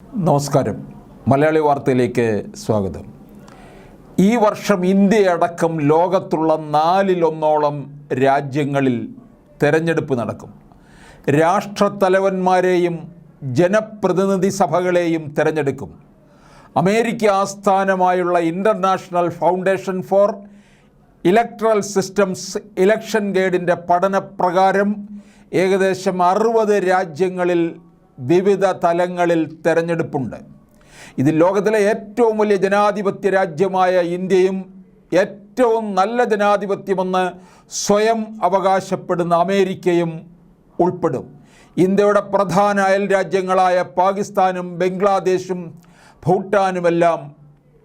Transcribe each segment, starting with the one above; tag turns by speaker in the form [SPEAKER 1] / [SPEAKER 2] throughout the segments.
[SPEAKER 1] നമസ്കാരം. മലയാളി വാർത്തയിലേക്ക് സ്വാഗതം. ഈ വർഷം ഇന്ത്യയടക്കം ലോകത്തുള്ള നാലിലൊന്നോളം രാജ്യങ്ങളിൽ തെരഞ്ഞെടുപ്പ് നടക്കും. രാഷ്ട്രത്തലവന്മാരെയും ജനപ്രതിനിധി സഭകളെയും തിരഞ്ഞെടുക്കും. അമേരിക്ക ആസ്ഥാനമായുള്ള International Foundation for Electoral Systems election ഗൈഡിന്റെ പഠനപ്രകാരം ഏകദേശം അറുപത് രാജ്യങ്ങളിൽ വിവിധ തലങ്ങളിൽ തെരഞ്ഞെടുപ്പുണ്ട്. ഇത് ലോകത്തിലെ ഏറ്റവും വലിയ ജനാധിപത്യ രാജ്യമായ ഇന്ത്യയും ഏറ്റവും നല്ല ജനാധിപത്യമെന്ന് സ്വയം അവകാശപ്പെടുന്ന അമേരിക്കയും ഉൾപ്പെടും. ഇന്ത്യയുടെ പ്രധാന അയൽ രാജ്യങ്ങളായ പാകിസ്ഥാനും ബംഗ്ലാദേശും ഭൂട്ടാനുമെല്ലാം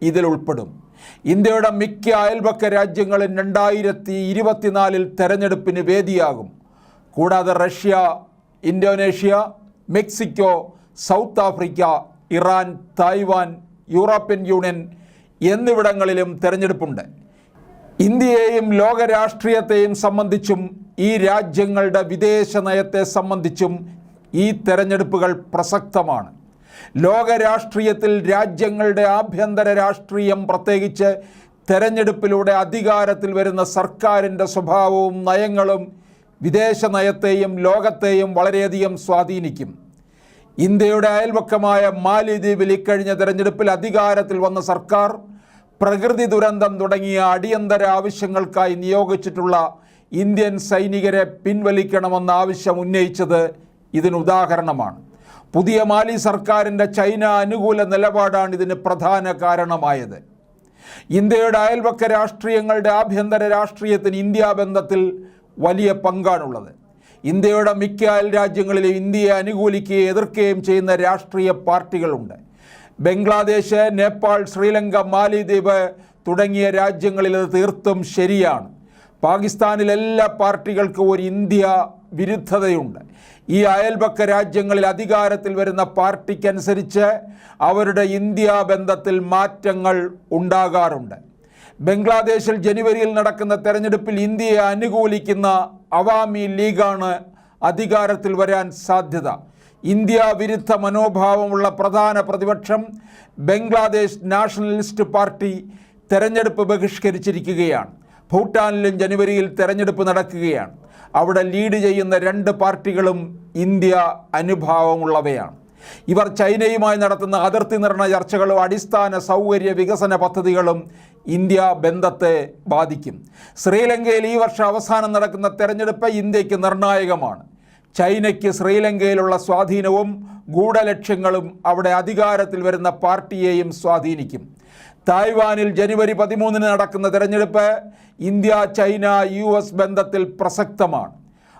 [SPEAKER 1] ഇതിൽ ഉൾപ്പെടും. ഇന്ത്യയുടെ മിക്ക അയൽപക്ക രാജ്യങ്ങളിൽ രണ്ടായിരത്തി ഇരുപത്തിനാലിൽ തെരഞ്ഞെടുപ്പിന് വേദിയാകും. കൂടാതെ Russia Indonesia Mexico South Africa Iran Taiwan European Union എന്നിവിടങ്ങളിലും തെരഞ്ഞെടുപ്പുണ്ട്. ഇന്ത്യയെയും ലോക രാഷ്ട്രീയത്തെയും സംബന്ധിച്ചും ഈ രാജ്യങ്ങളുടെ വിദേശ നയത്തെ സംബന്ധിച്ചും ഈ തെരഞ്ഞെടുപ്പുകൾ പ്രസക്തമാണ്. ലോക രാഷ്ട്രീയത്തിൽ രാജ്യങ്ങളുടെ ആഭ്യന്തര രാഷ്ട്രീയം പ്രത്യേകിച്ച് തെരഞ്ഞെടുപ്പിലൂടെ അധികാരത്തിൽ വരുന്ന സർക്കാരിന്റെ സ്വഭാവവും നയങ്ങളും വിദേശ നയത്തെയും ലോകത്തെയും വളരെയധികം സ്വാധീനിക്കും. ഇന്ത്യയുടെ അയൽപക്കമായ മാലിദ്വീപിൽ ഇക്കഴിഞ്ഞ തെരഞ്ഞെടുപ്പിൽ അധികാരത്തിൽ വന്ന സർക്കാർ പ്രകൃതി ദുരന്തം തുടങ്ങിയ അടിയന്തര ആവശ്യങ്ങൾക്കായി നിയോഗിച്ചിട്ടുള്ള ഇന്ത്യൻ സൈനികരെ പിൻവലിക്കണമെന്ന ആവശ്യം ഉന്നയിച്ചത് ഇതിനുദാഹരണമാണ് പുതിയ മാലി സർക്കാരിന്റെ ചൈന അനുകൂല നിലപാടാണ് ഇതിന് പ്രധാന കാരണമായത്. ഇന്ത്യയുടെ അയൽവക്ക രാഷ്ട്രീയങ്ങളുടെ ആഭ്യന്തര രാഷ്ട്രീയത്തിന് ഇന്ത്യ ബന്ധത്തിൽ വലിയ പങ്കാണുള്ളത്. ഇന്ത്യയുടെ മിക്ക അയൽ രാജ്യങ്ങളിലും ഇന്ത്യയെ അനുകൂലിക്കുകയും എതിർക്കുകയും ചെയ്യുന്ന രാഷ്ട്രീയ പാർട്ടികളുണ്ട്. ബംഗ്ലാദേശ് നേപ്പാൾ ശ്രീലങ്ക മാലിദ്വീപ് തുടങ്ങിയ രാജ്യങ്ങളിൽ ഇത് തീർത്തും ശരിയാണ്. പാകിസ്ഥാനിൽ എല്ലാ പാർട്ടികൾക്കും ഒരു ഇന്ത്യ വിരുദ്ധതയുണ്ട്. ഈ അയൽപക്ക രാജ്യങ്ങളിൽ അധികാരത്തിൽ വരുന്ന പാർട്ടിക്കനുസരിച്ച് അവരുടെ ഇന്ത്യ ബന്ധത്തിൽ മാറ്റങ്ങൾ ഉണ്ടാകാറുണ്ട്. ബംഗ്ലാദേശിൽ ജനുവരിയിൽ നടക്കുന്ന തെരഞ്ഞെടുപ്പിൽ ഇന്ത്യയെ അനുകൂലിക്കുന്ന അവാമി ലീഗാണ് അധികാരത്തിൽ വരാൻ സാധ്യത. ഇന്ത്യ വിരുദ്ധ മനോഭാവമുള്ള പ്രധാന പ്രതിപക്ഷം ബംഗ്ലാദേശ് നാഷണലിസ്റ്റ് പാർട്ടി തെരഞ്ഞെടുപ്പ് ബഹിഷ്കരിച്ചിരിക്കുകയാണ്. ഭൂട്ടാനിലും ജനുവരിയിൽ തെരഞ്ഞെടുപ്പ് നടക്കുകയാണ്. അവിടെ ലീഡ് ചെയ്യുന്ന രണ്ട് പാർട്ടികളും ഇന്ത്യ അനുഭാവമുള്ളവയാണ്. ഇവർ ചൈനയുമായി നടത്തുന്ന അതിർത്തി നിർണയ ചർച്ചകളും അടിസ്ഥാന സൗകര്യ വികസന പദ്ധതികളും ഇന്ത്യ ബന്ധത്തെ ബാധിക്കും. ശ്രീലങ്കയിൽ ഈ വർഷം അവസാനം നടക്കുന്ന തെരഞ്ഞെടുപ്പ് ഇന്ത്യയ്ക്ക് നിർണായകമാണ്. ചൈനയ്ക്ക് ശ്രീലങ്കയിലുള്ള സ്വാധീനവും ഗൂഢലക്ഷ്യങ്ങളും അവിടെ അധികാരത്തിൽ വരുന്ന പാർട്ടിയെയും സ്വാധീനിക്കും. തായ്വാനിൽ ജനുവരി പതിമൂന്നിന് നടക്കുന്ന തെരഞ്ഞെടുപ്പ് ഇന്ത്യ ചൈന യു ബന്ധത്തിൽ പ്രസക്തമാണ്.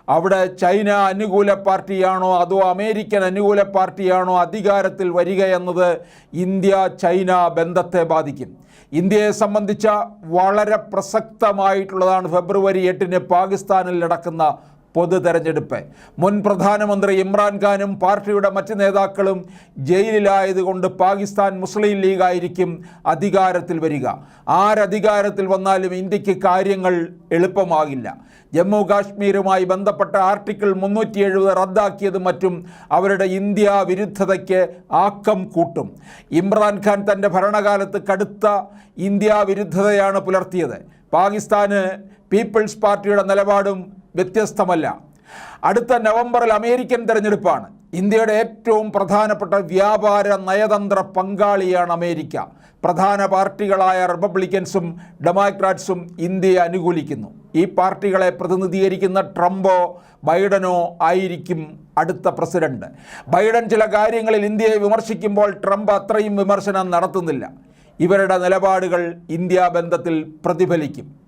[SPEAKER 1] അവിടെ ചൈന അനുകൂല പാർട്ടിയാണോ അതോ അമേരിക്കൻ അനുകൂല പാർട്ടിയാണോ അധികാരത്തിൽ വരിക എന്നത് ഇന്ത്യ ചൈന ബന്ധത്തെ ബാധിക്കും. ഇന്ത്യയെ സംബന്ധിച്ച വളരെ പ്രസക്തമായിട്ടുള്ളതാണ് ഫെബ്രുവരി എട്ടിന് പാകിസ്ഥാനിൽ നടക്കുന്ന പൊതു തെരഞ്ഞെടുപ്പ് മുൻ പ്രധാനമന്ത്രി ഇമ്രാൻഖാനും പാർട്ടിയുടെ മറ്റ് നേതാക്കളും ജയിലിലായതുകൊണ്ട് പാകിസ്ഥാൻ മുസ്ലിം ലീഗായിരിക്കും അധികാരത്തിൽ വരിക. ആരധികാരത്തിൽ വന്നാലും ഇന്ത്യയ്ക്ക് കാര്യങ്ങൾ എളുപ്പമാകില്ല. ജമ്മു കാശ്മീരുമായി ബന്ധപ്പെട്ട ആർട്ടിക്കിൾ മുന്നൂറ്റി എഴുപത് റദ്ദാക്കിയതും മറ്റും അവരുടെ ഇന്ത്യ വിരുദ്ധതയ്ക്ക് ആക്കം കൂട്ടും. ഇമ്രാൻഖാൻ തന്റെ ഭരണകാലത്ത് കടുത്ത ഇന്ത്യ വിരുദ്ധതയാണ് പുലർത്തിയത്. പാകിസ്ഥാന് പീപ്പിൾസ് പാർട്ടിയുടെ നിലപാടും വ്യത്യസ്തമല്ല. അടുത്ത നവംബറിൽ അമേരിക്കൻ തെരഞ്ഞെടുപ്പാണ്. ഇന്ത്യയുടെ ഏറ്റവും പ്രധാനപ്പെട്ട വ്യാപാര നയതന്ത്ര പങ്കാളിയാണ് അമേരിക്ക. പ്രധാന പാർട്ടികളായ റിപ്പബ്ലിക്കൻസും ഡെമോക്രാറ്റ്സും ഇന്ത്യയെ അനുകൂലിക്കുന്നു. ഈ പാർട്ടികളെ പ്രതിനിധീകരിക്കുന്ന ട്രംപോ ബൈഡനോ ആയിരിക്കും അടുത്ത പ്രസിഡന്റ്. ബൈഡൻ ചില കാര്യങ്ങളിൽ ഇന്ത്യയെ വിമർശിക്കുമ്പോൾ ട്രംപ് അത്രയും വിമർശനം നടത്തുന്നില്ല. ഇവരുടെ നിലപാടുകൾ ഇന്ത്യ ബന്ധത്തിൽ പ്രതിഫലിക്കും.